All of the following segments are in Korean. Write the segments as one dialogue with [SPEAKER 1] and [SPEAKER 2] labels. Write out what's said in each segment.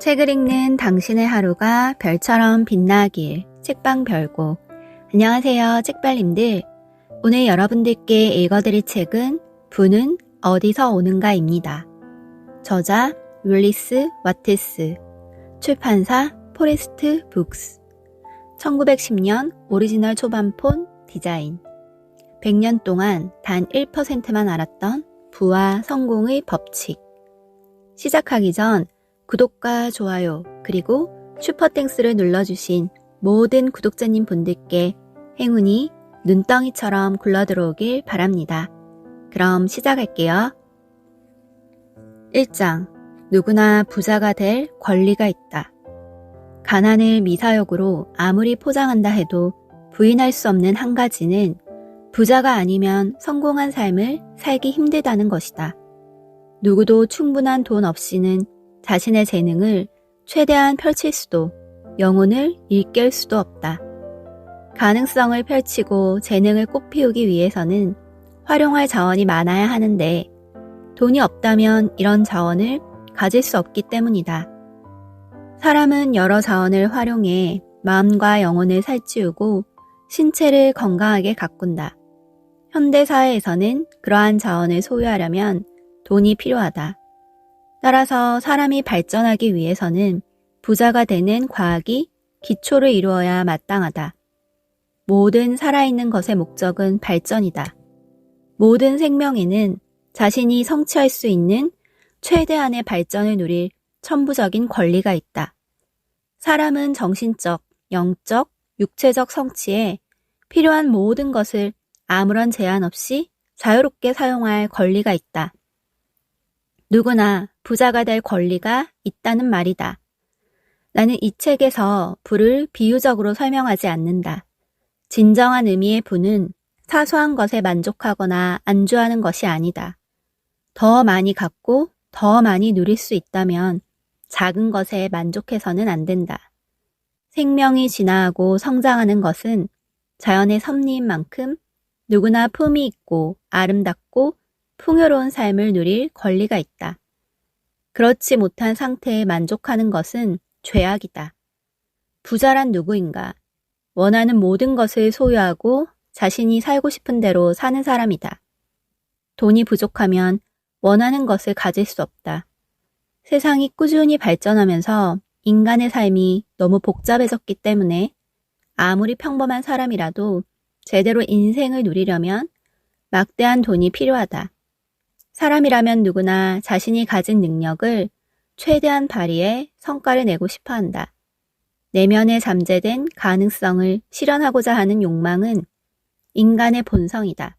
[SPEAKER 1] 책을 읽는 당신의 하루가 별처럼 빛나길 책방 별고. 안녕하세요 책발님들. 오늘 여러분들께 읽어드릴 책은 부는 어디서 오는가입니다. 저자 윌리스 와트스 출판사 포레스트 북스. 1910년 오리지널 초반폰 디자인. 100년 동안 단 1%만 알았던 부와 성공의 법칙. 시작하기 전 구독과 좋아요, 그리고 슈퍼땡스를 눌러주신 모든 구독자님 분들께 행운이 눈덩이처럼 굴러 들어오길 바랍니다. 그럼 시작할게요. 1장. 누구나 부자가 될 권리가 있다. 가난을 미사역으로 아무리 포장한다 해도 부인할 수 없는 한 가지는 부자가 아니면 성공한 삶을 살기 힘들다는 것이다. 누구도 충분한 돈 없이는 자신의 재능을 최대한 펼칠 수도 영혼을 일깰 수도 없다. 가능성을 펼치고 재능을 꽃피우기 위해서는 활용할 자원이 많아야 하는데 돈이 없다면 이런 자원을 가질 수 없기 때문이다. 사람은 여러 자원을 활용해 마음과 영혼을 살찌우고 신체를 건강하게 가꾼다. 현대 사회에서는 그러한 자원을 소유하려면 돈이 필요하다. 따라서 사람이 발전하기 위해서는 부자가 되는 과학이 기초를 이루어야 마땅하다. 모든 살아있는 것의 목적은 발전이다. 모든 생명에는 자신이 성취할 수 있는 최대한의 발전을 누릴 천부적인 권리가 있다. 사람은 정신적, 영적, 육체적 성취에 필요한 모든 것을 아무런 제한 없이 자유롭게 사용할 권리가 있다. 누구나 부자가 될 권리가 있다는 말이다. 나는 이 책에서 부를 비유적으로 설명하지 않는다. 진정한 의미의 부는 사소한 것에 만족하거나 안주하는 것이 아니다. 더 많이 갖고 더 많이 누릴 수 있다면 작은 것에 만족해서는 안 된다. 생명이 진화하고 성장하는 것은 자연의 섭리인 만큼 누구나 품이 있고 아름답고 풍요로운 삶을 누릴 권리가 있다. 그렇지 못한 상태에 만족하는 것은 죄악이다. 부자란 누구인가? 원하는 모든 것을 소유하고 자신이 살고 싶은 대로 사는 사람이다. 돈이 부족하면 원하는 것을 가질 수 없다. 세상이 꾸준히 발전하면서 인간의 삶이 너무 복잡해졌기 때문에 아무리 평범한 사람이라도 제대로 인생을 누리려면 막대한 돈이 필요하다. 사람이라면 누구나 자신이 가진 능력을 최대한 발휘해 성과를 내고 싶어 한다. 내면에 잠재된 가능성을 실현하고자 하는 욕망은 인간의 본성이다.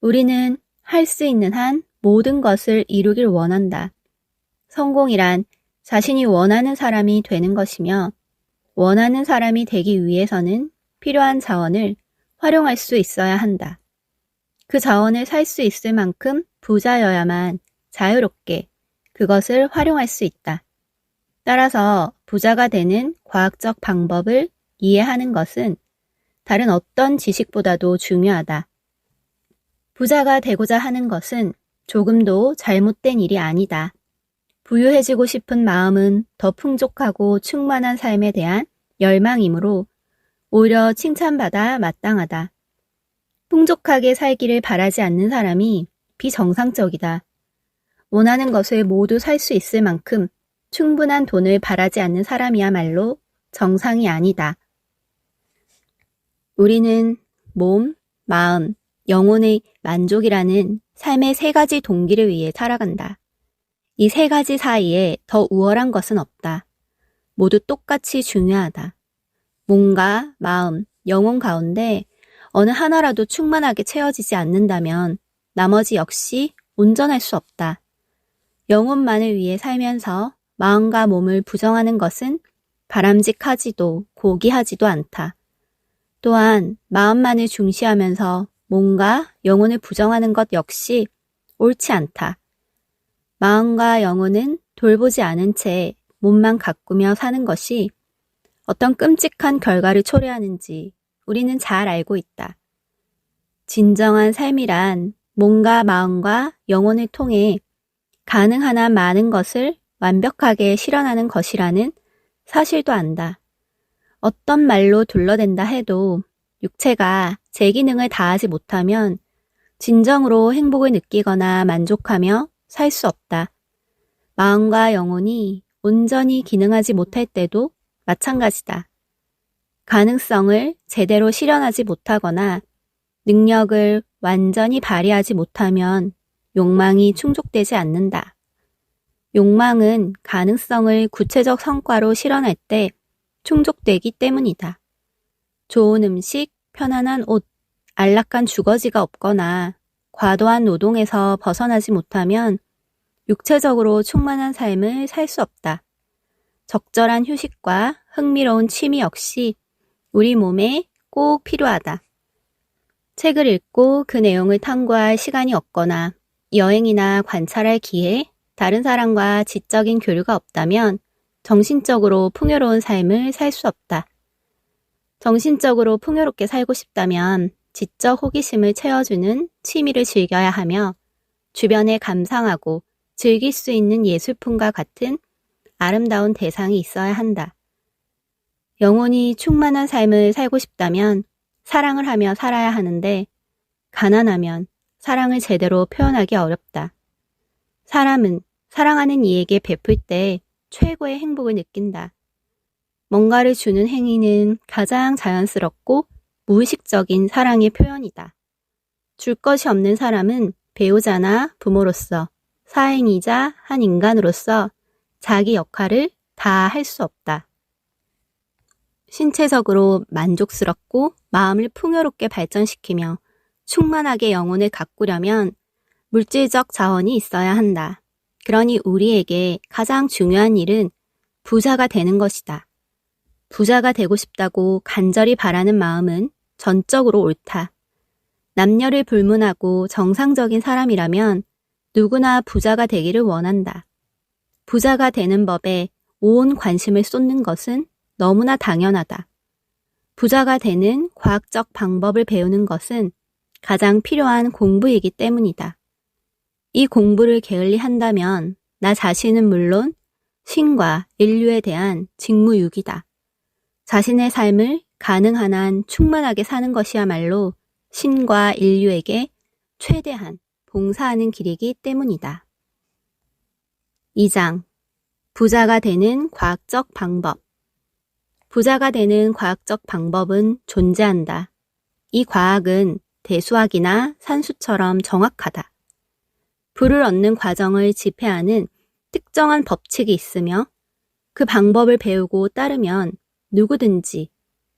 [SPEAKER 1] 우리는 할 수 있는 한 모든 것을 이루길 원한다. 성공이란 자신이 원하는 사람이 되는 것이며 원하는 사람이 되기 위해서는 필요한 자원을 활용할 수 있어야 한다. 그 자원을 살 수 있을 만큼 부자여야만 자유롭게 그것을 활용할 수 있다. 따라서 부자가 되는 과학적 방법을 이해하는 것은 다른 어떤 지식보다도 중요하다. 부자가 되고자 하는 것은 조금도 잘못된 일이 아니다. 부유해지고 싶은 마음은 더 풍족하고 충만한 삶에 대한 열망이므로 오히려 칭찬받아 마땅하다. 풍족하게 살기를 바라지 않는 사람이 비정상적이다. 원하는 것을 모두 살 수 있을 만큼 충분한 돈을 바라지 않는 사람이야말로 정상이 아니다. 우리는 몸, 마음, 영혼의 만족이라는 삶의 세 가지 동기를 위해 살아간다. 이 세 가지 사이에 더 우월한 것은 없다. 모두 똑같이 중요하다. 몸과 마음, 영혼 가운데 어느 하나라도 충만하게 채워지지 않는다면 나머지 역시 온전할 수 없다. 영혼만을 위해 살면서 마음과 몸을 부정하는 것은 바람직하지도 고귀하지도 않다. 또한 마음만을 중시하면서 몸과 영혼을 부정하는 것 역시 옳지 않다. 마음과 영혼은 돌보지 않은 채 몸만 가꾸며 사는 것이 어떤 끔찍한 결과를 초래하는지 우리는 잘 알고 있다. 진정한 삶이란 몸과 마음과 영혼을 통해 가능한 한 많은 것을 완벽하게 실현하는 것이라는 사실도 안다. 어떤 말로 둘러댄다 해도 육체가 제 기능을 다하지 못하면 진정으로 행복을 느끼거나 만족하며 살 수 없다. 마음과 영혼이 온전히 기능하지 못할 때도 마찬가지다. 가능성을 제대로 실현하지 못하거나 능력을 완전히 발휘하지 못하면 욕망이 충족되지 않는다. 욕망은 가능성을 구체적 성과로 실현할 때 충족되기 때문이다. 좋은 음식, 편안한 옷, 안락한 주거지가 없거나 과도한 노동에서 벗어나지 못하면 육체적으로 충만한 삶을 살 수 없다. 적절한 휴식과 흥미로운 취미 역시 우리 몸에 꼭 필요하다. 책을 읽고 그 내용을 탐구할 시간이 없거나 여행이나 관찰할 기회, 다른 사람과 지적인 교류가 없다면 정신적으로 풍요로운 삶을 살 수 없다. 정신적으로 풍요롭게 살고 싶다면 지적 호기심을 채워주는 취미를 즐겨야 하며 주변에 감상하고 즐길 수 있는 예술품과 같은 아름다운 대상이 있어야 한다. 영혼이 충만한 삶을 살고 싶다면 사랑을 하며 살아야 하는데 가난하면 사랑을 제대로 표현하기 어렵다. 사람은 사랑하는 이에게 베풀 때 최고의 행복을 느낀다. 뭔가를 주는 행위는 가장 자연스럽고 무의식적인 사랑의 표현이다. 줄 것이 없는 사람은 배우자나 부모로서 사행이자 한 인간으로서 자기 역할을 다 할 수 없다. 신체적으로 만족스럽고 마음을 풍요롭게 발전시키며 충만하게 영혼을 가꾸려면 물질적 자원이 있어야 한다. 그러니 우리에게 가장 중요한 일은 부자가 되는 것이다. 부자가 되고 싶다고 간절히 바라는 마음은 전적으로 옳다. 남녀를 불문하고 정상적인 사람이라면 누구나 부자가 되기를 원한다. 부자가 되는 법에 온 관심을 쏟는 것은 너무나 당연하다. 부자가 되는 과학적 방법을 배우는 것은 가장 필요한 공부이기 때문이다. 이 공부를 게을리 한다면 나 자신은 물론 신과 인류에 대한 직무유기다. 자신의 삶을 가능한 한 충만하게 사는 것이야말로 신과 인류에게 최대한 봉사하는 길이기 때문이다. 2장 부자가 되는 과학적 방법 부자가 되는 과학적 방법은 존재한다. 이 과학은 대수학이나 산수처럼 정확하다. 부를 얻는 과정을 지폐하는 특정한 법칙이 있으며 그 방법을 배우고 따르면 누구든지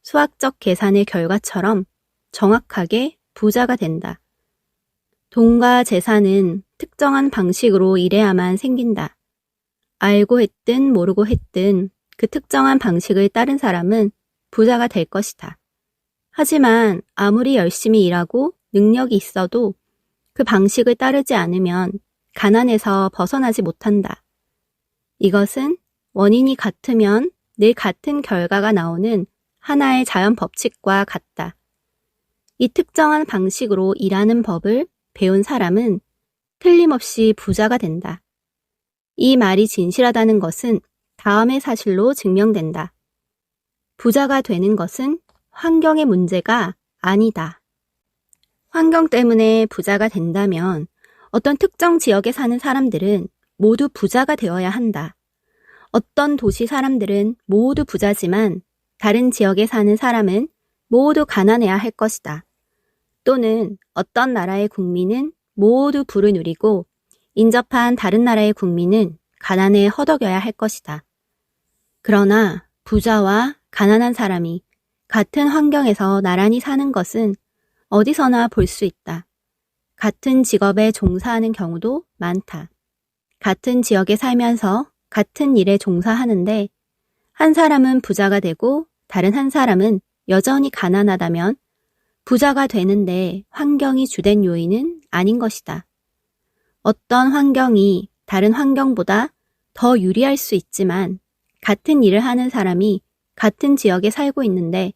[SPEAKER 1] 수학적 계산의 결과처럼 정확하게 부자가 된다. 돈과 재산은 특정한 방식으로 일해야만 생긴다. 알고 했든 모르고 했든 그 특정한 방식을 따른 사람은 부자가 될 것이다. 하지만 아무리 열심히 일하고 능력이 있어도 그 방식을 따르지 않으면 가난에서 벗어나지 못한다. 이것은 원인이 같으면 늘 같은 결과가 나오는 하나의 자연 법칙과 같다. 이 특정한 방식으로 일하는 법을 배운 사람은 틀림없이 부자가 된다. 이 말이 진실하다는 것은 다음의 사실로 증명된다. 부자가 되는 것은 환경의 문제가 아니다. 환경 때문에 부자가 된다면 어떤 특정 지역에 사는 사람들은 모두 부자가 되어야 한다. 어떤 도시 사람들은 모두 부자지만 다른 지역에 사는 사람은 모두 가난해야 할 것이다. 또는 어떤 나라의 국민은 모두 부를 누리고 인접한 다른 나라의 국민은 가난에 허덕여야 할 것이다. 그러나 부자와 가난한 사람이 같은 환경에서 나란히 사는 것은 어디서나 볼 수 있다. 같은 직업에 종사하는 경우도 많다. 같은 지역에 살면서 같은 일에 종사하는데 한 사람은 부자가 되고 다른 한 사람은 여전히 가난하다면 부자가 되는데 환경이 주된 요인은 아닌 것이다. 어떤 환경이 다른 환경보다 더 유리할 수 있지만 같은 일을 하는 사람이 같은 지역에 살고 있는데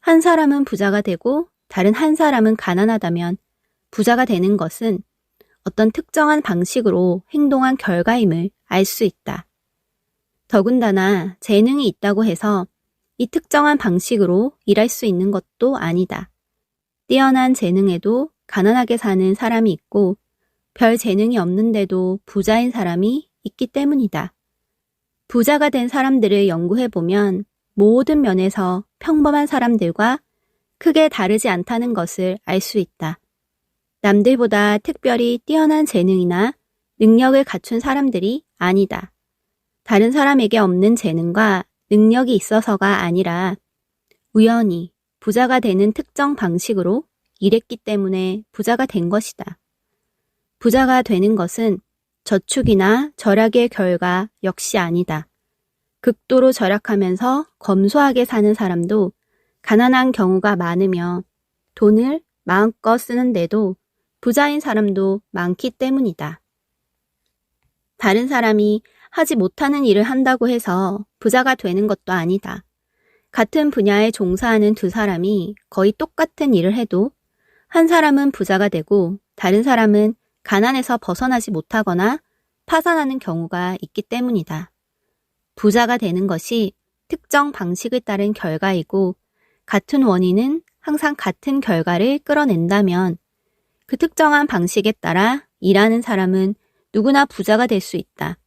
[SPEAKER 1] 한 사람은 부자가 되고 다른 한 사람은 가난하다면 부자가 되는 것은 어떤 특정한 방식으로 행동한 결과임을 알 수 있다. 더군다나 재능이 있다고 해서 이 특정한 방식으로 일할 수 있는 것도 아니다. 뛰어난 재능에도 가난하게 사는 사람이 있고 별 재능이 없는데도 부자인 사람이 있기 때문이다. 부자가 된 사람들을 연구해보면 모든 면에서 평범한 사람들과 크게 다르지 않다는 것을 알 수 있다. 남들보다 특별히 뛰어난 재능이나 능력을 갖춘 사람들이 아니다. 다른 사람에게 없는 재능과 능력이 있어서가 아니라 우연히 부자가 되는 특정 방식으로 일했기 때문에 부자가 된 것이다. 부자가 되는 것은 저축이나 절약의 결과 역시 아니다. 극도로 절약하면서 검소하게 사는 사람도 가난한 경우가 많으며 돈을 마음껏 쓰는데도 부자인 사람도 많기 때문이다. 다른 사람이 하지 못하는 일을 한다고 해서 부자가 되는 것도 아니다. 같은 분야에 종사하는 두 사람이 거의 똑같은 일을 해도 한 사람은 부자가 되고 다른 사람은 가난에서 벗어나지 못하거나 파산하는 경우가 있기 때문이다. 부자가 되는 것이 특정 방식을 따른 결과이고 같은 원인은 항상 같은 결과를 끌어낸다면 그 특정한 방식에 따라 일하는 사람은 누구나 부자가 될 수 있다.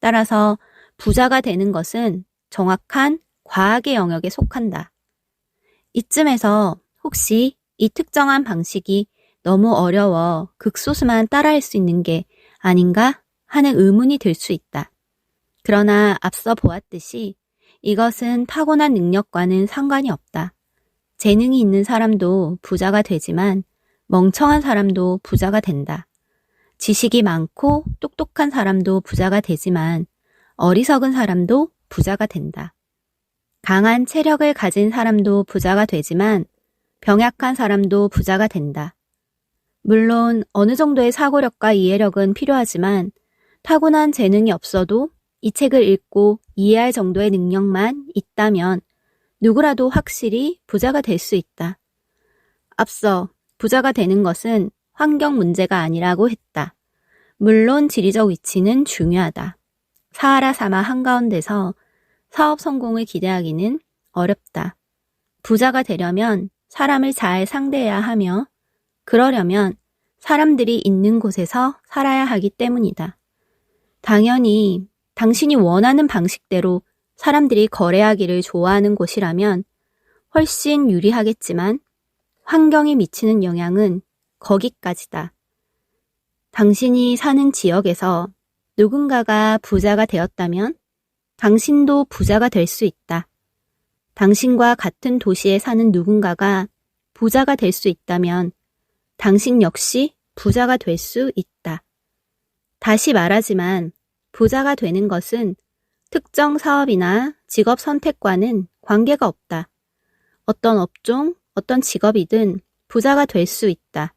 [SPEAKER 1] 따라서 부자가 되는 것은 정확한 과학의 영역에 속한다. 이쯤에서 혹시 이 특정한 방식이 너무 어려워 극소수만 따라할 수 있는 게 아닌가 하는 의문이 들 수 있다. 그러나 앞서 보았듯이 이것은 타고난 능력과는 상관이 없다. 재능이 있는 사람도 부자가 되지만 멍청한 사람도 부자가 된다. 지식이 많고 똑똑한 사람도 부자가 되지만 어리석은 사람도 부자가 된다. 강한 체력을 가진 사람도 부자가 되지만 병약한 사람도 부자가 된다. 물론 어느 정도의 사고력과 이해력은 필요하지만 타고난 재능이 없어도 이 책을 읽고 이해할 정도의 능력만 있다면 누구라도 확실히 부자가 될 수 있다. 앞서 부자가 되는 것은 환경 문제가 아니라고 했다. 물론 지리적 위치는 중요하다. 사하라 사마 한가운데서 사업 성공을 기대하기는 어렵다. 부자가 되려면 사람을 잘 상대해야 하며 그러려면 사람들이 있는 곳에서 살아야 하기 때문이다. 당연히 당신이 원하는 방식대로 사람들이 거래하기를 좋아하는 곳이라면 훨씬 유리하겠지만 환경이 미치는 영향은 거기까지다. 당신이 사는 지역에서 누군가가 부자가 되었다면 당신도 부자가 될 수 있다. 당신과 같은 도시에 사는 누군가가 부자가 될 수 있다면 당신 역시 부자가 될 수 있다. 다시 말하지만 부자가 되는 것은 특정 사업이나 직업 선택과는 관계가 없다. 어떤 업종, 어떤 직업이든 부자가 될 수 있다.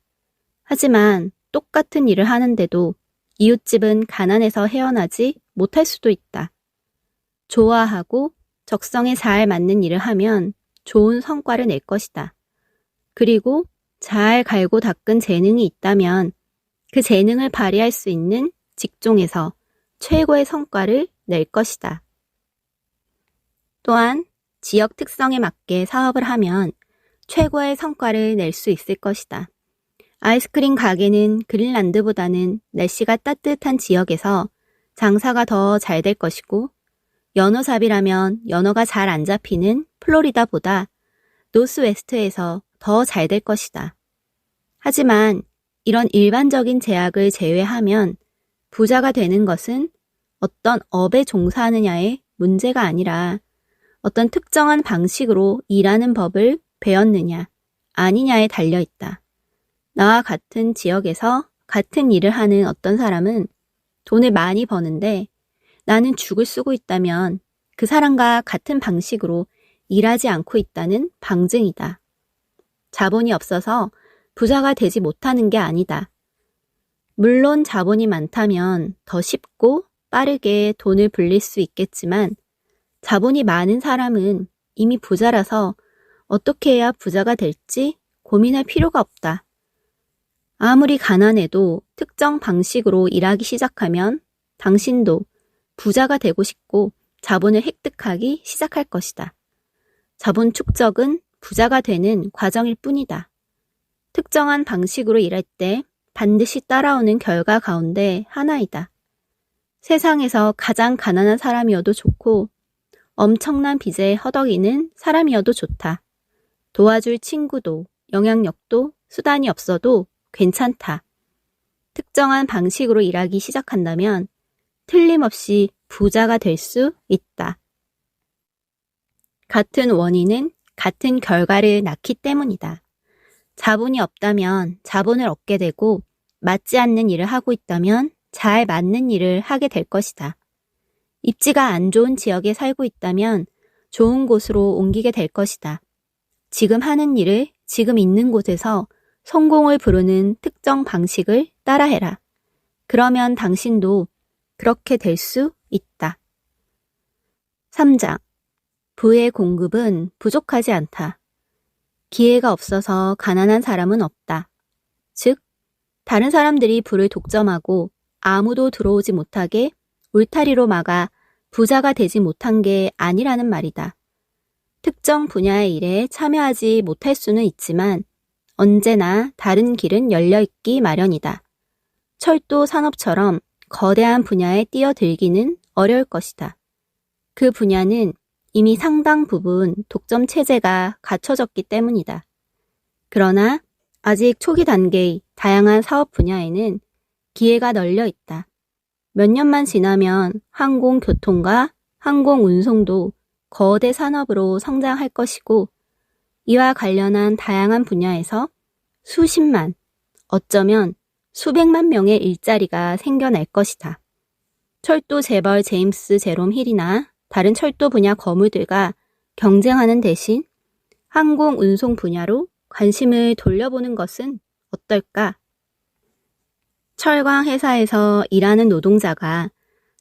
[SPEAKER 1] 하지만 똑같은 일을 하는데도 이웃집은 가난해서 헤어나지 못할 수도 있다. 좋아하고 적성에 잘 맞는 일을 하면 좋은 성과를 낼 것이다. 그리고 잘 갈고 닦은 재능이 있다면 그 재능을 발휘할 수 있는 직종에서 최고의 성과를 낼 것이다. 또한 지역 특성에 맞게 사업을 하면 최고의 성과를 낼 수 있을 것이다. 아이스크림 가게는 그린란드보다는 날씨가 따뜻한 지역에서 장사가 더 잘 될 것이고 연어잡이라면 연어가 잘 안 잡히는 플로리다보다 노스웨스트에서 더 잘 될 것이다. 하지만 이런 일반적인 제약을 제외하면 부자가 되는 것은 어떤 업에 종사하느냐의 문제가 아니라 어떤 특정한 방식으로 일하는 법을 배웠느냐, 아니냐에 달려 있다. 나와 같은 지역에서 같은 일을 하는 어떤 사람은 돈을 많이 버는데 나는 죽을 쓰고 있다면 그 사람과 같은 방식으로 일하지 않고 있다는 방증이다. 자본이 없어서 부자가 되지 못하는 게 아니다. 물론 자본이 많다면 더 쉽고 빠르게 돈을 불릴 수 있겠지만 자본이 많은 사람은 이미 부자라서 어떻게 해야 부자가 될지 고민할 필요가 없다. 아무리 가난해도 특정 방식으로 일하기 시작하면 당신도 부자가 되고 싶고 자본을 획득하기 시작할 것이다. 자본 축적은 부자가 되는 과정일 뿐이다. 특정한 방식으로 일할 때 반드시 따라오는 결과 가운데 하나이다. 세상에서 가장 가난한 사람이어도 좋고 엄청난 빚에 허덕이는 사람이어도 좋다. 도와줄 친구도 영향력도 수단이 없어도 괜찮다. 특정한 방식으로 일하기 시작한다면 틀림없이 부자가 될 수 있다. 같은 원인은 같은 결과를 낳기 때문이다. 자본이 없다면 자본을 얻게 되고 맞지 않는 일을 하고 있다면 잘 맞는 일을 하게 될 것이다. 입지가 안 좋은 지역에 살고 있다면 좋은 곳으로 옮기게 될 것이다. 지금 하는 일을 지금 있는 곳에서 성공을 부르는 특정 방식을 따라해라. 그러면 당신도 그렇게 될 수 있다. 3장. 부의 공급은 부족하지 않다. 기회가 없어서 가난한 사람은 없다. 즉, 다른 사람들이 부를 독점하고 아무도 들어오지 못하게 울타리로 막아 부자가 되지 못한 게 아니라는 말이다. 특정 분야의 일에 참여하지 못할 수는 있지만 언제나 다른 길은 열려 있기 마련이다. 철도 산업처럼 거대한 분야에 뛰어들기는 어려울 것이다. 그 분야는 이미 상당 부분 독점 체제가 갖춰졌기 때문이다. 그러나 아직 초기 단계의 다양한 사업 분야에는 기회가 널려 있다. 몇 년만 지나면 항공교통과 항공운송도 거대 산업으로 성장할 것이고 이와 관련한 다양한 분야에서 수십만, 어쩌면 수백만 명의 일자리가 생겨날 것이다. 철도 재벌 제임스 제롬 힐이나 다른 철도 분야 거물들과 경쟁하는 대신 항공 운송 분야로 관심을 돌려보는 것은 어떨까? 철강 회사에서 일하는 노동자가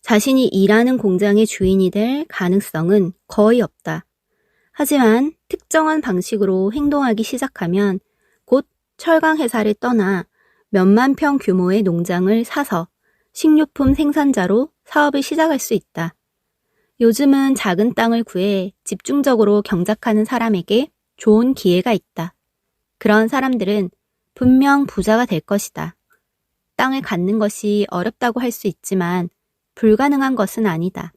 [SPEAKER 1] 자신이 일하는 공장의 주인이 될 가능성은 거의 없다. 하지만 특정한 방식으로 행동하기 시작하면 곧 철강 회사를 떠나 몇만 평 규모의 농장을 사서 식료품 생산자로 사업을 시작할 수 있다. 요즘은 작은 땅을 구해 집중적으로 경작하는 사람에게 좋은 기회가 있다. 그런 사람들은 분명 부자가 될 것이다. 땅을 갖는 것이 어렵다고 할 수 있지만 불가능한 것은 아니다.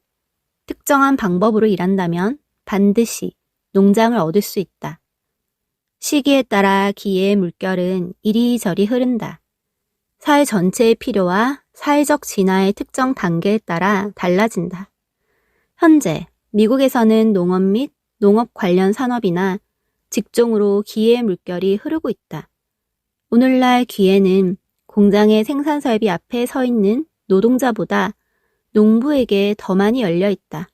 [SPEAKER 1] 특정한 방법으로 일한다면 반드시 농장을 얻을 수 있다. 시기에 따라 기회의 물결은 이리저리 흐른다. 사회 전체의 필요와 사회적 진화의 특정 단계에 따라 달라진다. 현재 미국에서는 농업 및 농업 관련 산업이나 직종으로 기회의 물결이 흐르고 있다. 오늘날 기회는 공장의 생산 설비 앞에 서 있는 노동자보다 농부에게 더 많이 열려 있다.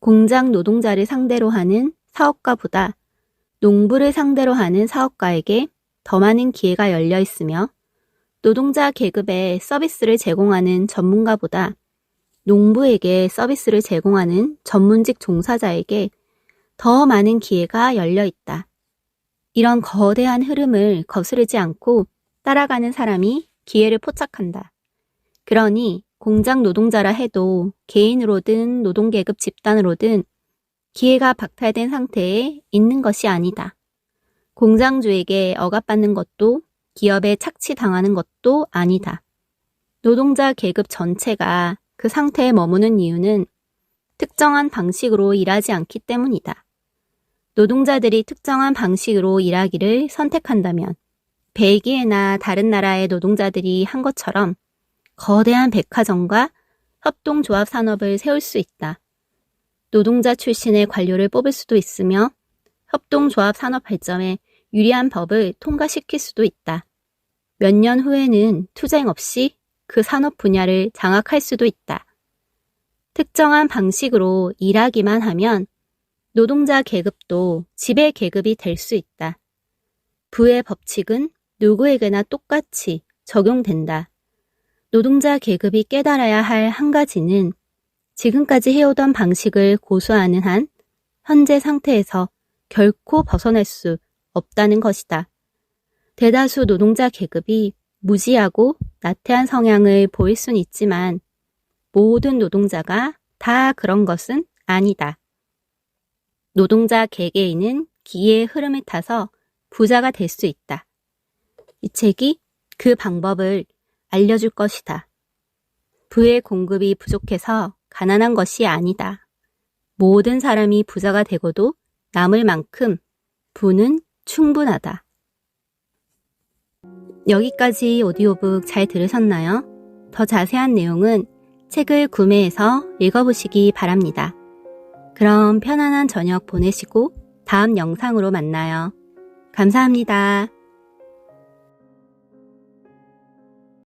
[SPEAKER 1] 공장 노동자를 상대로 하는 사업가보다 농부를 상대로 하는 사업가에게 더 많은 기회가 열려 있으며 노동자 계급에 서비스를 제공하는 전문가보다 농부에게 서비스를 제공하는 전문직 종사자에게 더 많은 기회가 열려 있다. 이런 거대한 흐름을 거스르지 않고 따라가는 사람이 기회를 포착한다. 그러니 공장 노동자라 해도 개인으로든 노동계급 집단으로든 기회가 박탈된 상태에 있는 것이 아니다. 공장주에게 억압받는 것도 기업에 착취당하는 것도 아니다. 노동자 계급 전체가 그 상태에 머무는 이유는 특정한 방식으로 일하지 않기 때문이다. 노동자들이 특정한 방식으로 일하기를 선택한다면 벨기에나 다른 나라의 노동자들이 한 것처럼 거대한 백화점과 협동조합 산업을 세울 수 있다. 노동자 출신의 관료를 뽑을 수도 있으며 협동조합 산업 발전에 유리한 법을 통과시킬 수도 있다. 몇 년 후에는 투쟁 없이 그 산업 분야를 장악할 수도 있다. 특정한 방식으로 일하기만 하면 노동자 계급도 지배 계급이 될 수 있다. 부의 법칙은 누구에게나 똑같이 적용된다. 노동자 계급이 깨달아야 할 한 가지는 지금까지 해오던 방식을 고수하는 한 현재 상태에서 결코 벗어날 수 없다는 것이다. 대다수 노동자 계급이 무지하고 나태한 성향을 보일 순 있지만 모든 노동자가 다 그런 것은 아니다. 노동자 개개인은 기회의 흐름을 타서 부자가 될 수 있다. 이 책이 그 방법을 알려줄 것이다. 부의 공급이 부족해서 가난한 것이 아니다. 모든 사람이 부자가 되고도 남을 만큼 부는 충분하다. 여기까지 오디오북 잘 들으셨나요? 더 자세한 내용은 책을 구매해서 읽어보시기 바랍니다. 그럼 편안한 저녁 보내시고 다음 영상으로 만나요. 감사합니다.